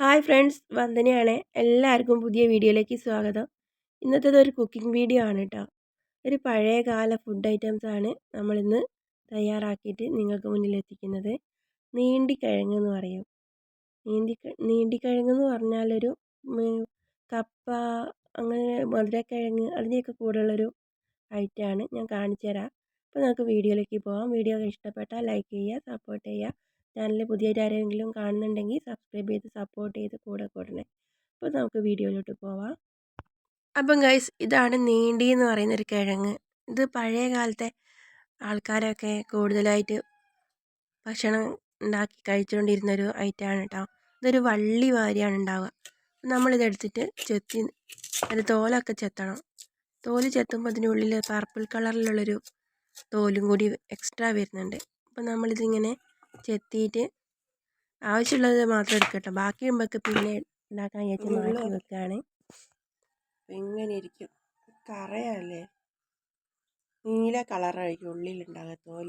Hi friends വന്ദനയാണ്. എല്ലാവർക്കും പുതിയ വീഡിയോയിലേക്ക് സ്വാഗതം. ഇന്നത്തേത് ഒരു കുക്കിംഗ് വീഡിയോ ആണ് കേട്ടോ ഒരു പഴയകാല ഫുഡ് ഐറ്റംസ് ആണ് നമ്മളിന്ന് തയ്യാറാക്കിയിട്ട് നിങ്ങൾക്ക് മുന്നിൽ എത്തിക്കുന്നത്. നീണ്ടിക്കിഴങ്ങ് എന്ന് പറയും. നീന്തി നീണ്ടിക്കിഴങ്ങ് എന്ന് പറഞ്ഞാലൊരു കപ്പ അങ്ങനെ മധുരക്കിഴങ്ങ് അതിനെയൊക്കെ കൂടെയുള്ളൊരു ഐറ്റമാണ് ഞാൻ കാണിച്ചു തരാം അപ്പോൾ നമുക്ക് വീഡിയോയിലേക്ക് പോകാം വീഡിയോ ഇഷ്ടപ്പെട്ടാൽ ലൈക്ക് ചെയ്യുക സപ്പോർട്ട് ചെയ്യുക. ചാനൽ പുതിയതായിട്ട് ആരെങ്കിലും കാണുന്നുണ്ടെങ്കിൽ സബ്സ്ക്രൈബ് ചെയ്ത് സപ്പോർട്ട് ചെയ്ത് കൂടെ കൂടണേ. അപ്പോൾ നമുക്ക് വീഡിയോയിലോട്ട് പോവാം. അപ്പം ഗൈസ് ഇതാണ് നീണ്ടി എന്ന് പറയുന്ന ഒരു കിഴങ്ങ്. ഇത് പഴയ കാലത്തെ ആൾക്കാരൊക്കെ കൂടുതലായിട്ട് ഭക്ഷണം ഉണ്ടാക്കി കഴിച്ചുകൊണ്ടിരുന്ന ഒരു ഐറ്റമാണ് കേട്ടോ ഇതൊരു വള്ളി വാരിയാണ് ഉണ്ടാവുക. നമ്മളിതെടുത്തിട്ട് ചെത്തി അതിന്റെ തോലൊക്കെ ചെത്തണം. തോൽ ചെത്തുമ്പോൾ അതിനുള്ളിൽ പർപ്പിൾ കളറിലുള്ളൊരു തോലും കൂടി എക്സ്ട്രാ വരുന്നുണ്ട്. അപ്പോൾ നമ്മളിതിങ്ങനെ ചെത്തിയിട്ട് ആവശ്യമുള്ളത് മാത്രം എടുക്കട്ടോ. ബാക്കി നമുക്ക് പിന്നെ ഉണ്ടാക്കാൻ വിചാരിച്ച് മാറ്റി വെക്കുകയാണ് ഇങ്ങനെ ഇരിക്കും. കറയല്ലേ നീല കളറായിരിക്കും ഉള്ളിലുണ്ടാകുക തോൽ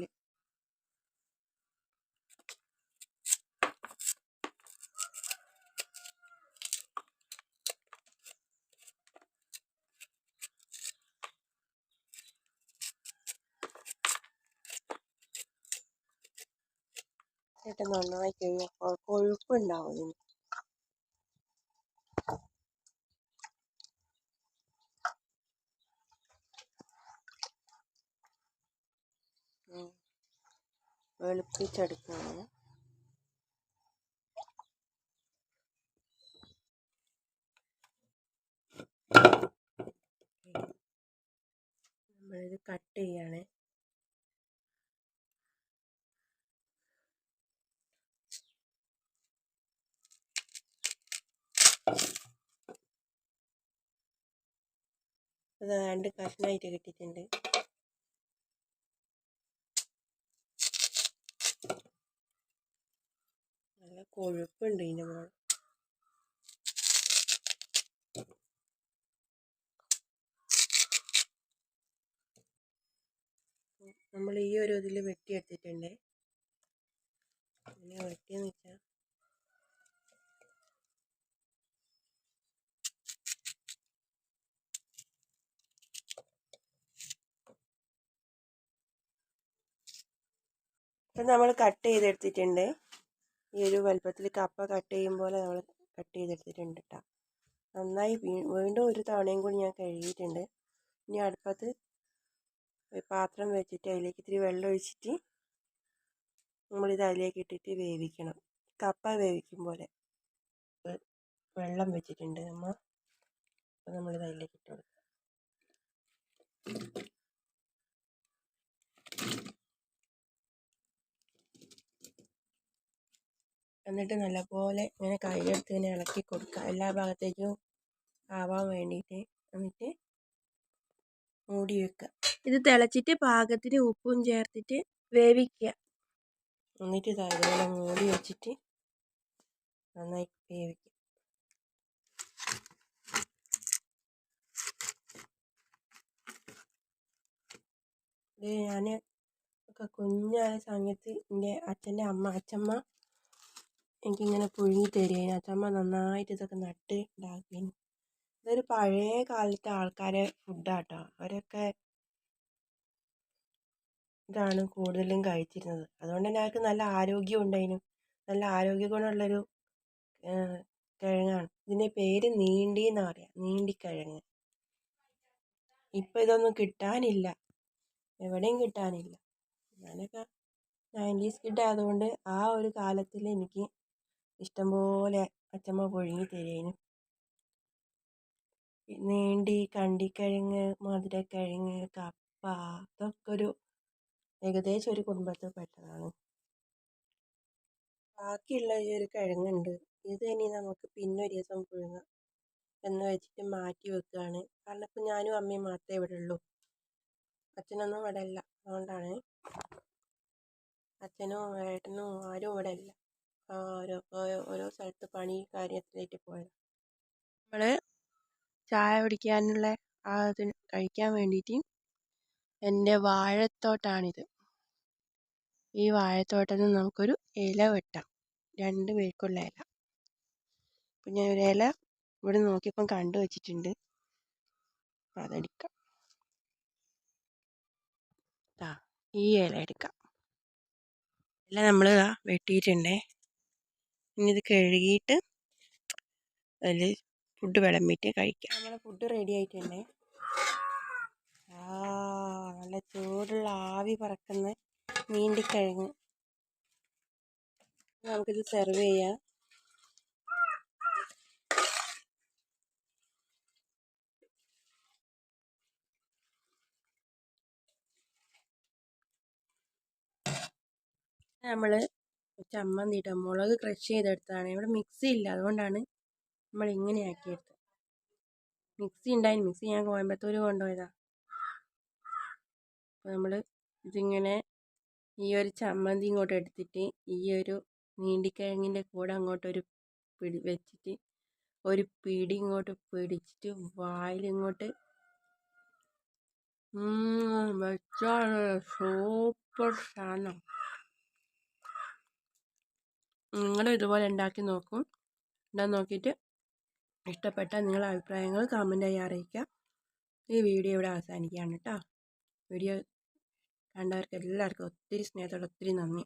എന്നിട്ട് നന്നായി കഴിയുമ്പോൾ കൊഴുപ്പുണ്ടാവും ഇതിന് വെളുപ്പിച്ചെടുക്കുകയാണ് നമ്മളിത് കട്ട് ചെയ്യാണ് അത് രണ്ട് കഷ്ണമായിട്ട് കിട്ടിയിട്ടുണ്ട്. നല്ല കൊഴുപ്പുണ്ട് ഇതിന്റെ മോൾ. നമ്മൾ ഈ ഒരു ഇതിൽ വെട്ടിയെടുത്തിട്ടുണ്ട്. അങ്ങനെ വെട്ടിയെന്ന് വെച്ചാൽ ഇപ്പം നമ്മൾ കട്ട് ചെയ്തെടുത്തിട്ടുണ്ട്. ഈ ഒരു വലുപ്പത്തിൽ കപ്പ കട്ട് ചെയ്യും പോലെ നമ്മൾ കട്ട് ചെയ്തെടുത്തിട്ടുണ്ട് കേട്ടോ നന്നായി വീണ്ടും ഒരു തവണയും കൂടി ഞാൻ കഴുകിയിട്ടുണ്ട്. ഇനി അടുപ്പത്ത് പാത്രം വെച്ചിട്ട് അതിലേക്ക് ഇത്തിരി വെള്ളം ഒഴിച്ചിട്ട് നമ്മളിത് അതിലേക്ക് ഇട്ടിട്ട് വേവിക്കണം. കപ്പ വേവിക്കും പോലെ വെള്ളം വെച്ചിട്ടുണ്ട് നമ്മൾ. അപ്പോൾ നമ്മളിത് അതിലേക്ക് ഇട്ട് കൊടുക്കാം. എന്നിട്ട് നല്ലപോലെ ഇങ്ങനെ കൈയെടുത്ത് ഇങ്ങനെ ഇളക്കി കൊടുക്കുക. എല്ലാ ഭാഗത്തേക്കും ആവാൻ വേണ്ടിയിട്ട് എന്നിട്ട് മൂടി വെക്കുക. ഇത് തിളച്ചിട്ട് പാകത്തിന് ഉപ്പും ചേർത്തിട്ട് വേവിക്കുക. എന്നിട്ട് ഇതുപോലെ മൂടി വെച്ചിട്ട് നന്നായി വേവിക്കുക. ഇത് ഞാൻ ഒക്കെ കുഞ്ഞായ സമയത്ത് എന്റെ അച്ഛന്റെ അമ്മ അച്ഛമ്മ എനിക്കിങ്ങനെ പുഴുങ്ങി തരികയും അച്ചമ്മ നന്നായിട്ട് ഇതൊക്കെ നട്ട് ഉണ്ടാക്കുകയും ഇതൊരു പഴയ കാലത്തെ ആൾക്കാരെ ഫുഡാട്ടോ അവരൊക്കെ ഇതാണ് കൂടുതലും കഴിച്ചിരുന്നത്. അതുകൊണ്ട് തന്നെ അവർക്ക് നല്ല ആരോഗ്യം ഉണ്ടായിരുന്നു നല്ല ആരോഗ്യ ഗുണമുള്ളൊരു കിഴങ്ങാണ്. ഇതിന്റെ പേര് നീണ്ടി എന്നാണ് നീണ്ടി നീണ്ടിക്കിഴങ്ങ്. ഇപ്പം ഇതൊന്നും കിട്ടാനില്ല. എവിടെയും കിട്ടാനില്ല. ഞാനൊക്കെ നയന്റീസ് കിഡ് ആയതുകൊണ്ട് ആ ഒരു കാലത്തിൽ എനിക്ക് ഇഷ്ടംപോലെ അച്ചമ്മ പുഴുങ്ങി തരുമായിരുന്നു നീണ്ടി കണ്ടിക്കിഴങ്ങ് മധുരക്കിഴങ്ങ് കപ്പ ഇതൊക്കെ ഒരു ഏകദേശം ഒരു കുടുംബത്തിൽ പെട്ടതാണ്. ബാക്കിയുള്ള ഈ ഒരു കിഴങ്ങുണ്ട്. ഇത് ഇനി നമുക്ക് പിന്നെ ഒരു ദിവസം പുഴുങ്ങാം എന്ന് വെച്ചിട്ട് മാറ്റി വെക്കുകയാണ് കാരണം ഇപ്പം ഞാനും അമ്മയും മാത്രമേ ഇവിടെ ഉള്ളൂ. അച്ഛനൊന്നും ഇവിടെ ഇല്ല. അതുകൊണ്ടാണ് അച്ഛനും ഏട്ടനും ആരും ഇവിടെ ഇല്ല. ഓരോ ഓരോ സ്ഥലത്ത് പണി കാര്യത്തിലേക്ക് പോയത്. നമ്മൾ ചായ കുടിക്കാനുള്ള ആ ഇത് കഴിക്കാൻ വേണ്ടിയിട്ട് എന്റെ വാഴത്തോട്ടാണിത്. ഈ വാഴത്തോട്ടത്തിൽ നിന്ന് നമുക്കൊരു ഇല വെട്ടാം. രണ്ട് പേർക്കുള്ള ഇല. അപ്പം ഞാൻ ഒരു ഇല ഇവിടെ നോക്കിയപ്പം കണ്ടു വെച്ചിട്ടുണ്ട്. അതെടുക്കാം. ഈ ഇല എടുക്കാം. ഇല നമ്മൾ വെട്ടിയിട്ടുണ്ടേ. ഇനി ഇത് കഴുകിയിട്ട് അതിൽ ഫുഡ് വിളമ്പിയിട്ട് കഴിക്കാം. നമ്മളെ ഫുഡ് റെഡി ആയിട്ടുണ്ടേ. ആ നല്ല ചൂടുള്ള ആവി പറക്കുന്ന നീണ്ടിക്കഴിഞ്ഞ് നമുക്കിത് സെർവ് ചെയ്യാം. നമ്മൾ ചമ്മന്തി ഇട്ട മുളക് ക്രഷ് ചെയ്തെടുത്തതാണ്. ഇവിടെ മിക്സി ഇല്ല. അതുകൊണ്ടാണ് നമ്മൾ ഇങ്ങനെ ആക്കിയെടുത്തത്. മിക്സി ഉണ്ടായി മിക്സി ഞാൻ കോയമ്പത്തൂർ കൊണ്ടുപോയതാണ് അപ്പോൾ നമ്മൾ ഇതിങ്ങനെ ഈ ഒരു ചമ്മന്തി ഇങ്ങോട്ട് എടുത്തിട്ട് ഈ ഒരു നീണ്ടിക്കിഴങ്ങിന്റെ കൂടെ അങ്ങോട്ടൊരു പിടി വെച്ചിട്ട് ഒരു പിടി ഇങ്ങോട്ട് പിടിച്ചിട്ട് വായിലിങ്ങോട്ട് സൂപ്പർ സാധനം. നിങ്ങളും ഇതുപോലെ ഉണ്ടാക്കി നോക്കും. ഉണ്ടാക്കി നോക്കിയിട്ട് ഇഷ്ടപ്പെട്ട നിങ്ങളുടെ അഭിപ്രായങ്ങൾ കമന്റായി അറിയിക്കുക. ഈ വീഡിയോ ഇവിടെ അവസാനിക്കുകയാണ് കേട്ടോ. വീഡിയോ കണ്ടവർക്ക് എല്ലാവർക്കും ഒത്തിരി സ്നേഹത്തോടെ ഒത്തിരി നന്ദി.